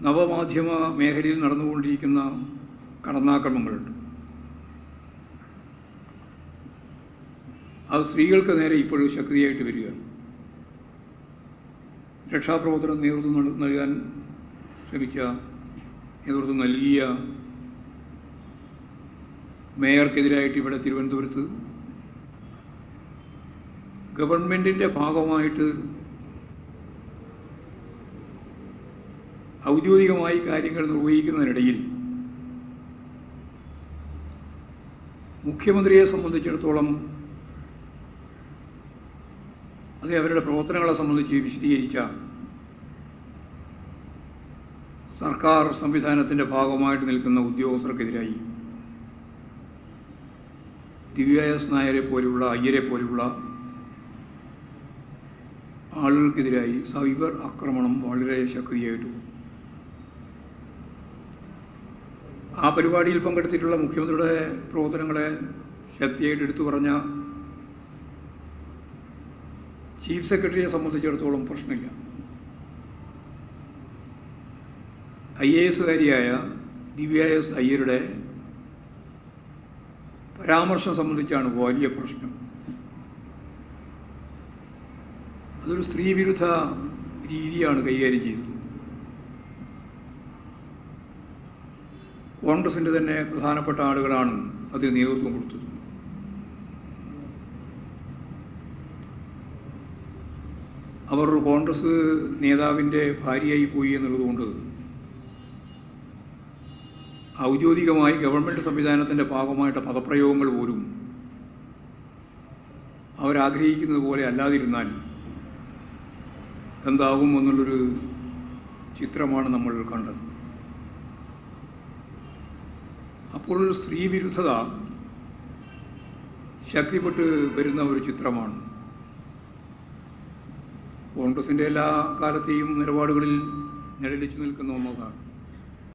നവമാധ്യമ മേഖലയിൽ നടന്നുകൊണ്ടിരിക്കുന്ന കടന്നാക്രമങ്ങളുണ്ട്. അത് സ്ത്രീകൾക്ക് നേരെ ഇപ്പോഴും ശക്തിയായിട്ട് വരികയാണ്. രക്ഷാപ്രവർത്തനം നേതൃത്വം നൽ- നൽകാൻ ശ്രമിച്ച നേതൃത്വം നൽകിയ മേയർക്കെതിരായിട്ട് ഇവിടെ തിരുവനന്തപുരത്ത് ഗവൺമെന്റിന്റെ ഭാഗമായിട്ട് ഔദ്യോഗികമായി കാര്യങ്ങൾ നിർവഹിക്കുന്നതിനിടയിൽ മുഖ്യമന്ത്രിയെ സംബന്ധിച്ചിടത്തോളം അത് അവരുടെ പ്രവർത്തനങ്ങളെ സംബന്ധിച്ച് വിശദീകരിച്ച സർക്കാർ സംവിധാനത്തിന്റെ ഭാഗമായിട്ട് നിൽക്കുന്ന ഉദ്യോഗസ്ഥർക്കെതിരായി ദിവ്യ എസ് നായരെ പോലെയുള്ള അയ്യരെ പോലെയുള്ള ആളുകൾക്കെതിരായി സൈബർ ആക്രമണം വളരെ ശക്തിയായിട്ട് ആ പരിപാടിയിൽ പങ്കെടുത്തിട്ടുള്ള മുഖ്യമന്ത്രിയുടെ പ്രവർത്തനങ്ങളെ ശക്തിയായിട്ട് എടുത്തു പറഞ്ഞ ചീഫ് സെക്രട്ടറിയെ സംബന്ധിച്ചിടത്തോളം പ്രശ്നമില്ല. ഐ എ എസുകാരിയായ ദിവ്യ എസ് അയ്യരുടെ പരാമർശം സംബന്ധിച്ചാണ് വലിയ പ്രശ്നം. അതൊരു സ്ത്രീവിരുദ്ധ രീതിയാണ് കൈകാര്യം ചെയ്തത്. കോൺഗ്രസിന്റെ തന്നെ പ്രധാനപ്പെട്ട ആളുകളാണ് അതിന് നേതൃത്വം കൊടുത്തത്. അവർ കോൺഗ്രസ് നേതാവിന്റെ ഭാര്യയായി പോയി എന്നുള്ളതുകൊണ്ട് ഔദ്യോഗികമായി ഗവൺമെന്റ് സംവിധാനത്തിന്റെ ഭാഗമായിട്ട് പദപ്രയോഗങ്ങൾ പോലും അവരാഗ്രഹിക്കുന്നത് പോലെ അല്ലാതിരുന്നാൽ എന്താകും എന്നുള്ളൊരു ചിത്രമാണ് നമ്മൾ കണ്ടത്. അപ്പോൾ ഒരു സ്ത്രീ വിരുദ്ധത ശക്തിപ്പെട്ട് വരുന്ന ഒരു ചിത്രമാണ്. കോൺഗ്രസിന്റെ എല്ലാ കാലത്തെയും നിലപാടുകളിൽ നിഴലിച്ചു നിൽക്കുന്ന ഒന്നതാണ്